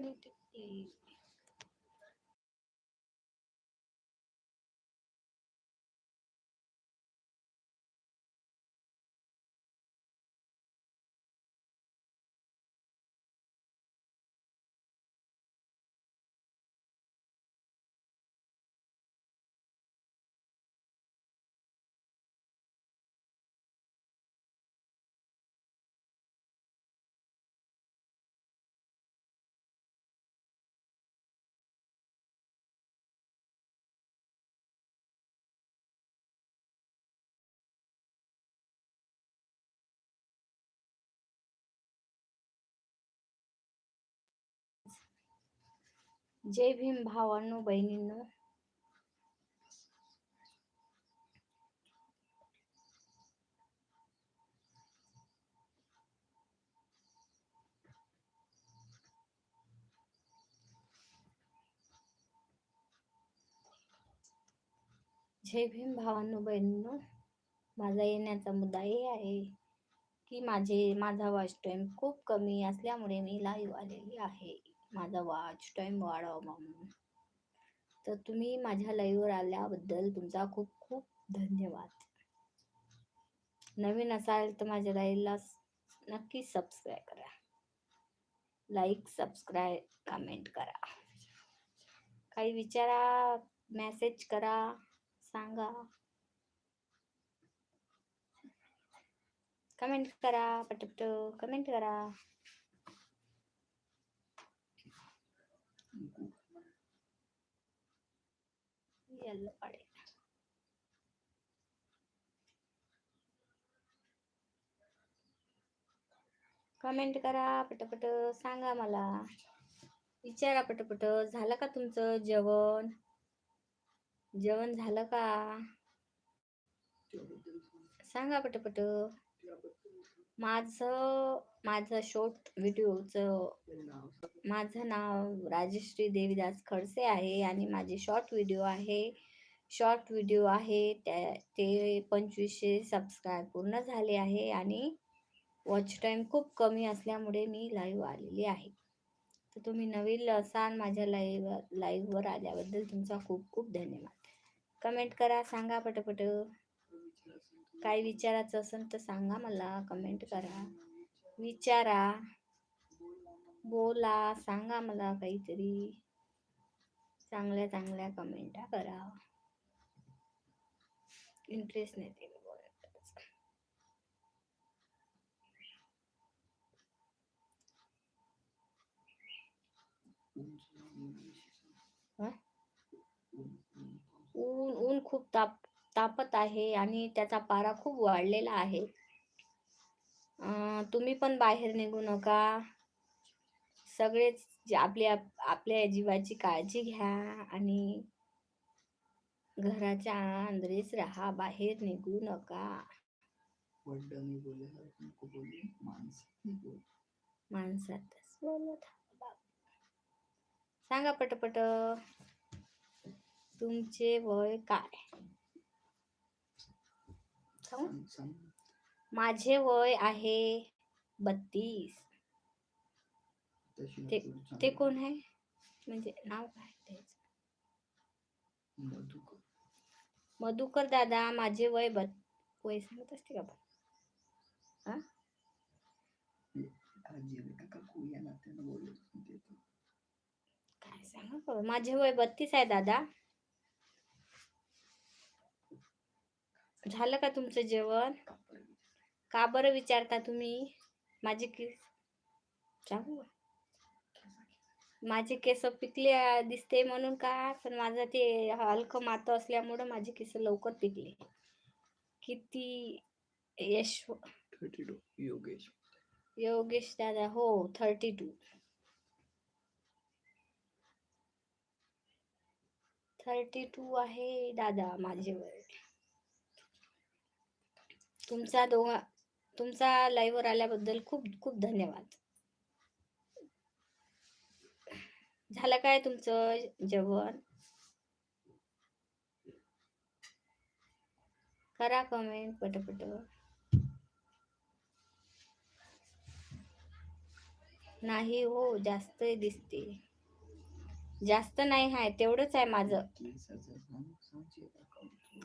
Definitely. जय भीम भावांनो बहिणींनो. जय भीम भावांनो बहिणींनो. माझा येण्याचा मुद्दा हे आहे की माझे माझा वॉच टाईम खूप कमी असल्यामुळे मी लाईव्ह आलेली आहे. माझा वॉच टाईम वाढवा म्हणून तर तुम्ही माझ्या लाईव्हवर आल्याबद्दल तुमचा खूप खूप धन्यवाद. नवीन असाल तर माझ्या लाईव्हला नक्की सबस्क्राईब करा. लाईक सबस्क्राईब कमेंट करा. काही विचारा मेसेज करा सांगा. कमेंट करा पटपट कमेंट करा. यायला पाडेल कमेंट करा पटपट सांगा मला. विचारा पटपट. झालं का तुमचं जेवण? जेवण झालं का? सांगा पटपट. माझं माझं शॉर्ट व्हिडिओचं माझं नाव राजश्री देवीदास खडसे आहे आणि माझे शॉर्ट व्हिडिओ आहे. शॉर्ट व्हिडिओ आहे त्या ते पंचवीसशे सबस्क्राईब पूर्ण झाले आहे आणि वॉच टाईम खूप कमी असल्यामुळे मी लाईव्ह आलेली आहे. तर तुम्ही नवीन असाल माझ्या लाईव्ह लाईव्हवर आल्याबद्दल तुमचा खूप खूप धन्यवाद. कमेंट करा सांगा पटपट. काय विचारायचं असेल तर सांगा मला कमेंट करा. विचारा. बोला सांगा मला काहीतरी. चांगल्या चांगल्या कमेंटा करा. इंटरेस्ट नाही ते ऊन ऊन खूप ताप तापत आहे आणि त्याचा पारा खूप वाढलेला आहे. तुम्ही पण बाहेर निघू नका. सगळेच आपल्या आपल्या जीवाची काळजी घ्या आणि घराच्या अंदरेच राहा बाहेर निघू नका. माणसातच बोलत. सांगा पटपट तुमचे वय काय? माझे वय आहे बत्तीस ते- ते. कोण आहे म्हणजे नाव काय? मधुकर मधुकर दादा माझे वय बत वय सांगत असते का पण? काय सांगा. माझे वय बत्तीस आहे दादा झालं का तुमचं जेवण? का बरं विचारता तुम्ही? माझे केस सांगू? माझे केस पिकले दिसते म्हणून का? पण माझं ते हलकं मातं असल्यामुळं माझे केस लवकर पिकले. किती यश थर्टी टू योगेश. योगेश दादा हो थर्टी टू. थर्टी टू आहे दादा माझे वय तुमचा दोघा तुमचा लाईव्हवर आल्याबद्दल खूप खूप धन्यवाद. झालं काय तुमचं जेवण? करा कमेंट पटपट. नाही हो जास्त दिसते. जास्त नाही आहे तेवढंच आहे माझं.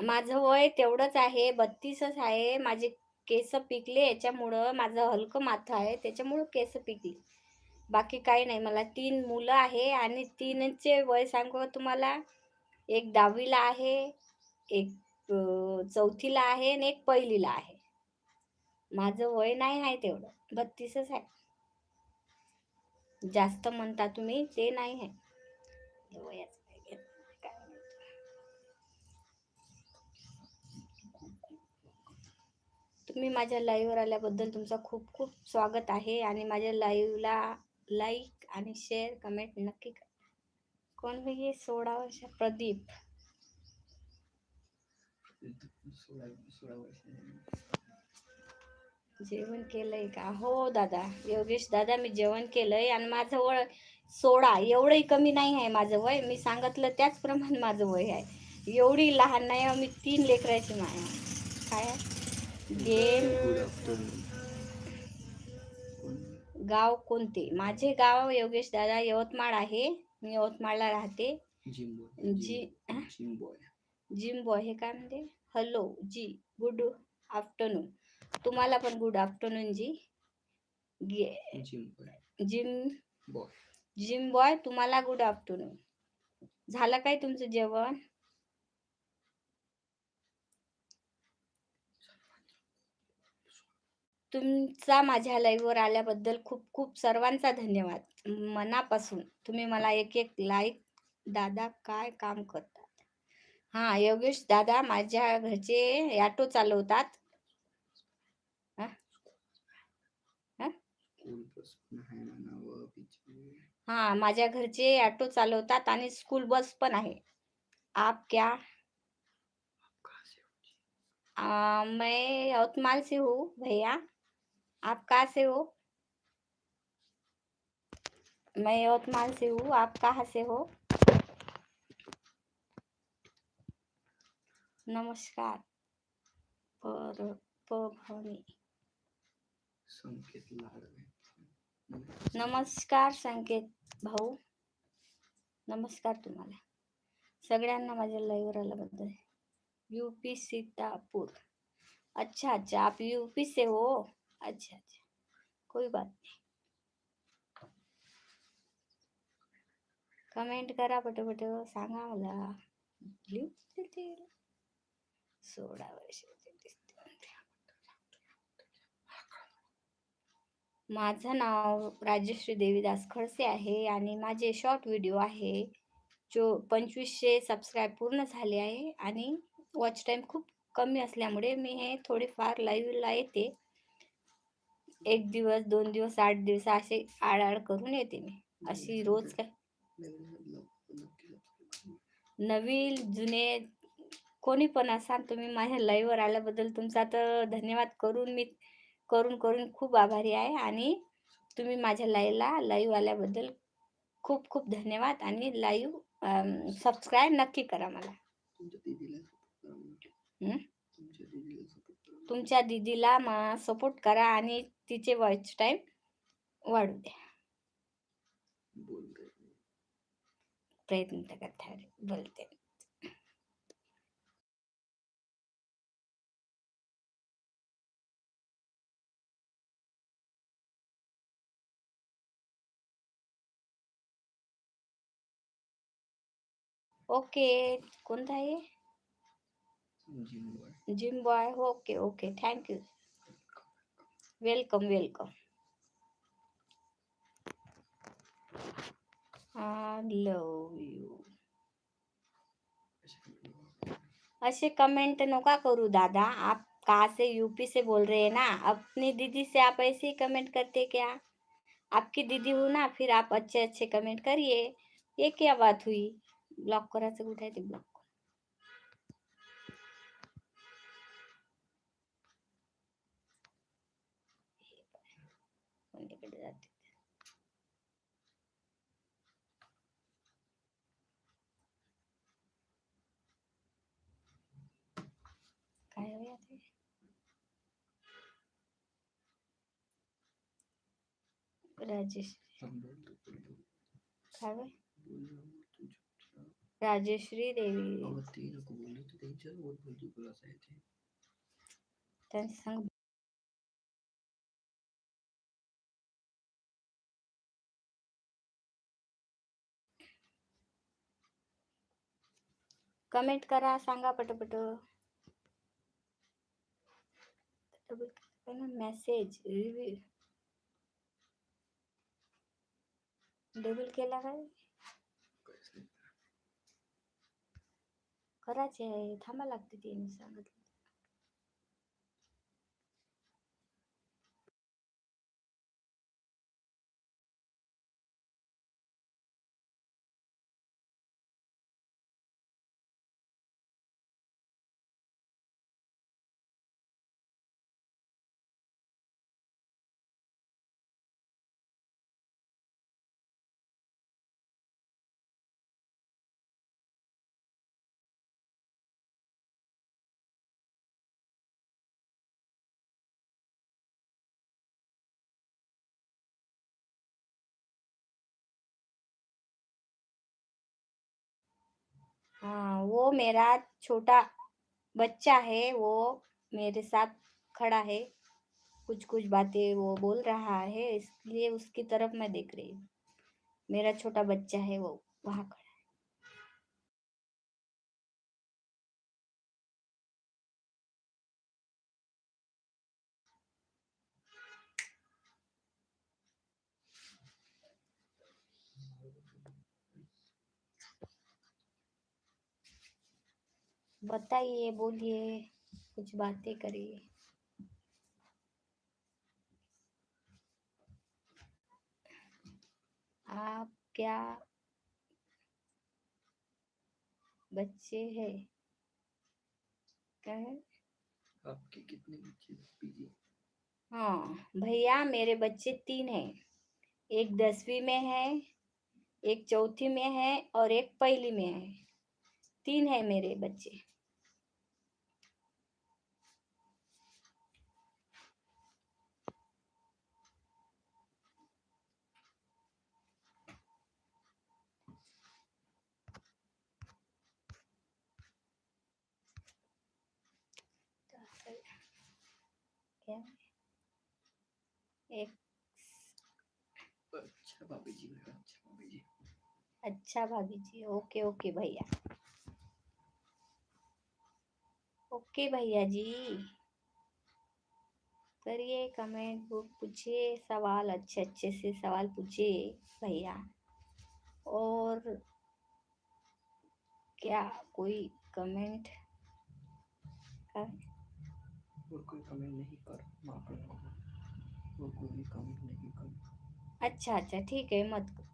माझं वय तेवढंच आहे बत्तीसच आहे. माझे केस पिकले याच्यामुळं माझं हलकं माथं आहे त्याच्यामुळं केस पिकली. बाकी काही नाही मला तीन मुलं आहे आणि तीनचे वय सांगू तुम्हाला. एक दहावीला आहे एक चौथीला आहे आणि एक पहिलीला आहे. माझं वय नाही आहे तेवढं. बत्तीसच आहे. जास्त म्हणता तुम्ही ते नाही आहे. वयाचं. तुम्ही माझ्या लाईव्हवर आल्याबद्दल तुमचा खूप खूप स्वागत आहे आणि माझ्या लाईव्हला लाईक आणि शेअर कमेंट नक्की करा. कोण भाई सोळा वर्ष प्रदीप. जेवण केलंय का? हो दादा योगेश दादा मी जेवण केलंय आणि माझं वय सोळा एवढंही कमी नाही आहे माझं वय. मी सांगितलं त्याचप्रमाणे माझं वय आहे. एवढी लहान नाही आहे, मी तीन लेकराची माया काय आहे? गेम गाव कोणते? माझे गाव योगेश दादा यवतमाळ आहे. मी यवतमाळला राहते. जिम बॉय जी हा? जिम बॉय हे काय म्हणते? हॅलो जी गुड आफ्टरनून. तुम्हाला पण गुड आफ्टरनून जी. गे जिम बॉय. जिम बॉय तुम्हाला गुड आफ्टरनून. झालं काय तुमचं जेवण? तुमचा माझ्या लाईव्हवर आल्याबद्दल खूप खूप सर्वांचा धन्यवाद. मनापासून. तुम्ही मला एक एक लाईक दादा काय काम करतात? हा योगेश दादा माझ्या घरचे ऑटो चालवतात. हा? माझ्या घरचे ऑटो चालवतात आणि स्कूल बस पण आहे. आप क्या? हो? आ, मैं यवतमाल से हूँ भैया. आप कहाँ से हो? मैं यवतमाल से हूँ आप कहाँ से हो? नमस्कार संकेत नमस्कार संकेत भाऊ। नमस्कार तुम्हाला। सगळ्यांना माझ्या लाईव्हवर आल्याबद्दल. यूपी सीतापुर. अच्छा अच्छा आप यूपी से हो? अच्छा अच्छा. कोई बात नहीं. कमेंट करा पटपट सांगा मला. सोळा वर्ष माझं नाव राजश्री देवीदास खडसे आहे आणि माझे शॉर्ट व्हिडिओ आहे जो पंचवीसशे सबस्क्राईब पूर्ण झाले आहे आणि वॉच टाईम खूप कमी असल्यामुळे मी हे थोडेफार लाईव्हला येते. एक दिवस दोन दिवस आठ दिवस असे आड आड करून येते मी. अशी रोज काय? नवीन जुने कोणी पण असाल तुम्ही माझ्या लाईव्हवर आल्याबद्दल तुमचा तर धन्यवाद करून मी करून करून खूप आभारी आहे आणि तुम्ही माझ्या लाईव्हला लाईव्ह आल्याबद्दल खूप खूप धन्यवाद आणि लाईव्ह सबस्क्राईब नक्की करा मला. तुमच्या दीदीला सपोर्ट करा आणि तिचे वॉच टाईम वाढू द्या प्रयत्न करत बोलते. ओके कोणता आहे? Gym boy. Gym boy okay okay thank you. Welcome welcome ऐसे कमेंट नोका करू, दादा? आप कहाँ से यूपी से बोल रहे हैं ना? अपनी दीदी से आप ऐसे ही कमेंट करते क्या? आपकी दीदी हूँ ना, फिर आप अच्छे अच्छे कमेंट करिए। ये क्या बात हुई? ब्लॉक करायचं कुठे आहे ते ब्लॉक तुला असं येते त्यांच्या संग कमेंट करा सांगा पटपट मेसेज रिव्ह्यू डबल केला काय? करायचे आहे थांबा लागते तिने सांगितलं. हाँ वो मेरा छोटा बच्चा है, वो मेरे साथ खड़ा है। कुछ कुछ बातें वो बोल रहा है, इसलिए उसकी तरफ़ मैं देख रही हूँ। मेरा छोटा बच्चा है, वो वहाँ खड़ा बताइए बोलिए कुछ बातें करिए। आप क्या बच्चे हैं? क्या है आपके कितने बच्चे हाँ भैया मेरे बच्चे तीन हैं। एक दसवीं में है एक चौथी में है और एक पहली में है। तीन है मेरे बच्चे। क्या एक अच्छा भाभी जी अच्छा भाभी जी। अच्छा भाभी जी ओके ओके भैया। ओके भैया जी। करिए कमेंट बुक पूछिए सवाल अच्छे अच्छे से सवाल पूछिए भैया। और क्या कोई कमेंट कर और कोई कमेंट नहीं कर माफ़ कर और कोई भी कमेंट नहीं कर। अच्छा अच्छा ठीक है मत करो।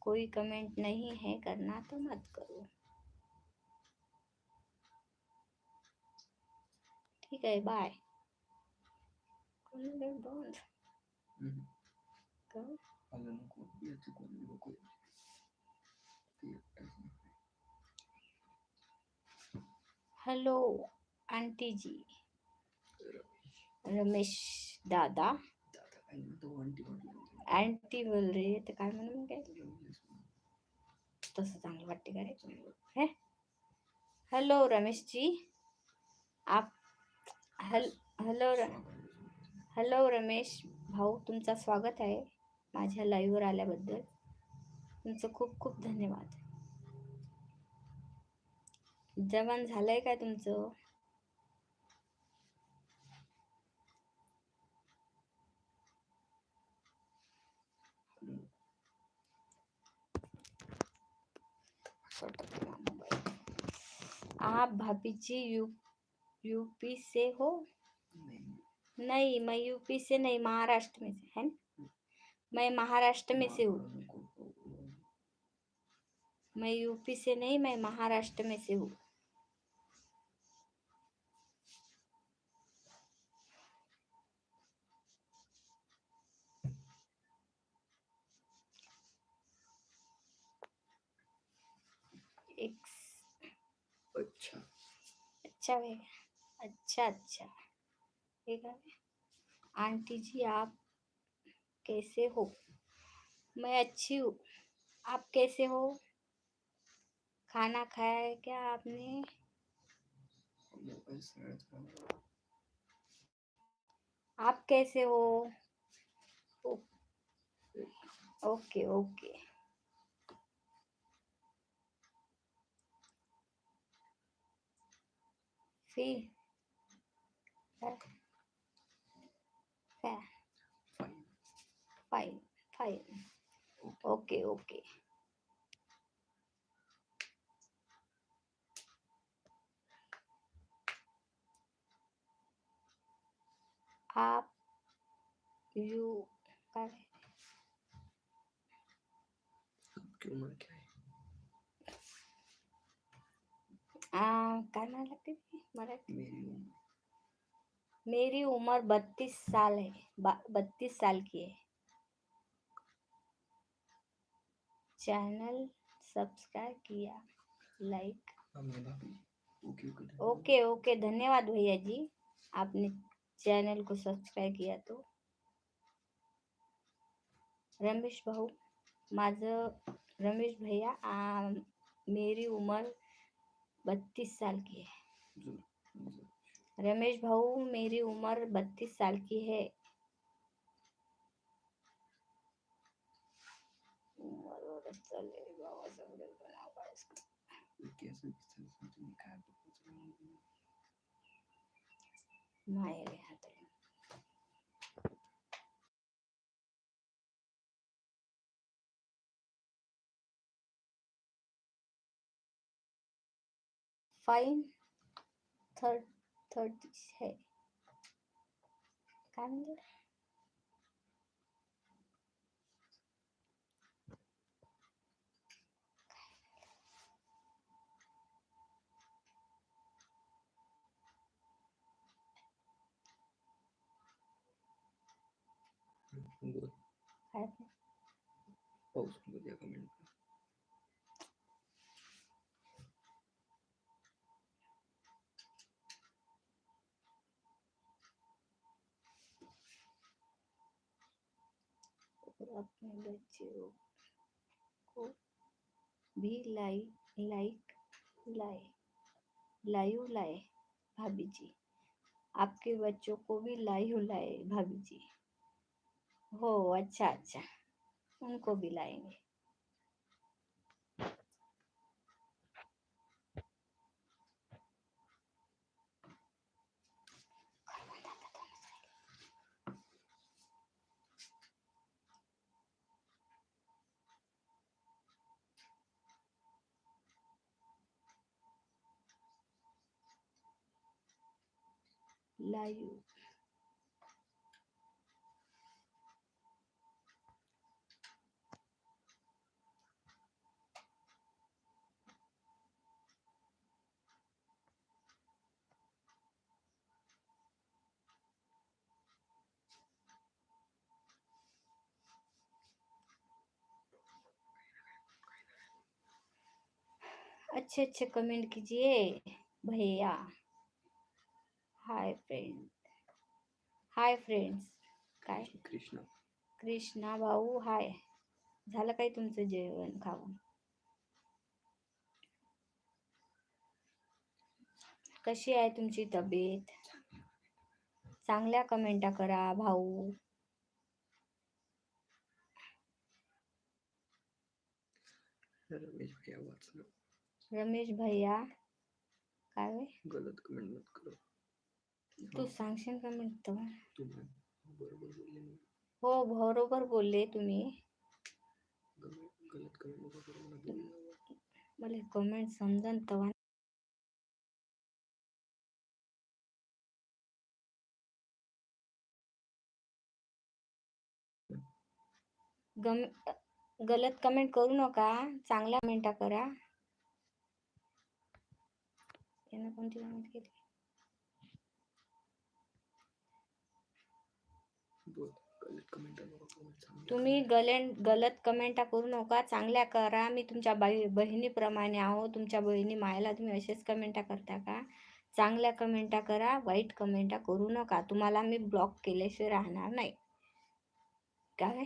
कोई कमेंट नहीं है करना तो मत करो। ठीक है बाय बंद हेलो आंटी जी। रमेश दादा. अँटी बोल रे ते तर काय म्हणून काय तसं चांगलं वाटते का रे? हॅलो रमेश जी आप हॅल हॅलो र हॅलो रमेश भाऊ तुमचा स्वागत आहे माझ्या लाईव्हवर आल्याबद्दल. तुमचं खूप खूप धन्यवाद. जेवण झालंय काय तुमचं? आप भाभी जी यू, यूपी से हो? नाही, मैं यूपी से नहीं, महाराष्ट्र में से, है ना? मैं महाराष्ट्र में से हूँ। मैं यूपी से नहीं, मैं महाराष्ट्र में से हूँ एक अच्छा अच्छा भैया। अच्छा अच्छा। ठीक है? आंटी जी, आप कैसे हो? मैं अच्छी हूँ। आप कैसे हो? खाना खाया है क्या आपने. आप कैसे हो? Okay okay. फिर fine. Fine fine okay okay आप यू काय आपकी उम्र क्या है आ, काय म्हणायला लागते? मराठी मेरी उम्र बत्तीस साल है बत्तीस साल की है। चैनल सब्सक्राइब किया लाइक। ओके ओके धन्यवाद. ओके ओके धन्यवाद भैया जी। आपने चैनल को सब्सक्राइब किया तो। रमेश भाऊ माझं रमेश भैया मेरी उम्र बत्तीस साल की है. रमेश भाऊ मेरी उम्र बत्तीस साल की है। उम्रवरच फाईन थर्ड थर्ड है काय म्हणजे बोल काय पाऊस बघूया कमेंट अपने बच्चों को भी लाई लाइक लाए लाइव लाए भाभी जी आपके बच्चों को भी लाइव लाए भाभी जी हो अच्छा अच्छा। उनको भी लाएँगे। लाइव। अच्छे अच्छे कमेंट कीजिए भैया। हाय फ्रेंड हाय फ्रेंड्स काय कृष्णा. कृष्णा भाऊ हाय झालं काय तुमचं जेवण खाऊन? कशी आहे तुमची तब्येत? चांगल्या कमेंटा करा भाऊ. रमेश भैया वाचलं. रमेश भैया. काय? गलत कमेंट मत करो. तू सांगशील कमेंट तर तुम्ही बरोबर बोलले मी. हो बरोबर बोलले तुम्ही. गलत गलत कमेंट नको करू मला कमेंट समजन तवा. गम गलत कमेंट करू नका. चांगल्या कमेंटा करा. यानं कोणती कमेंट केली बोल गलत कमेंट नको करू चांगलं तुम्ही गलेन गलत कमेंटा करू नका. चांगल्या करा. मी तुमच्या बाई बहिणीप्रमाणे आहो. तुमच्या बहिणी मायला तुम्ही असेच कमेंटा करता का? चांगल्या कमेंटा करा. वाईट कमेंटा करू नका. तुम्हाला मी ब्लॉक केल्याशिवाय राहणार नाही. काय?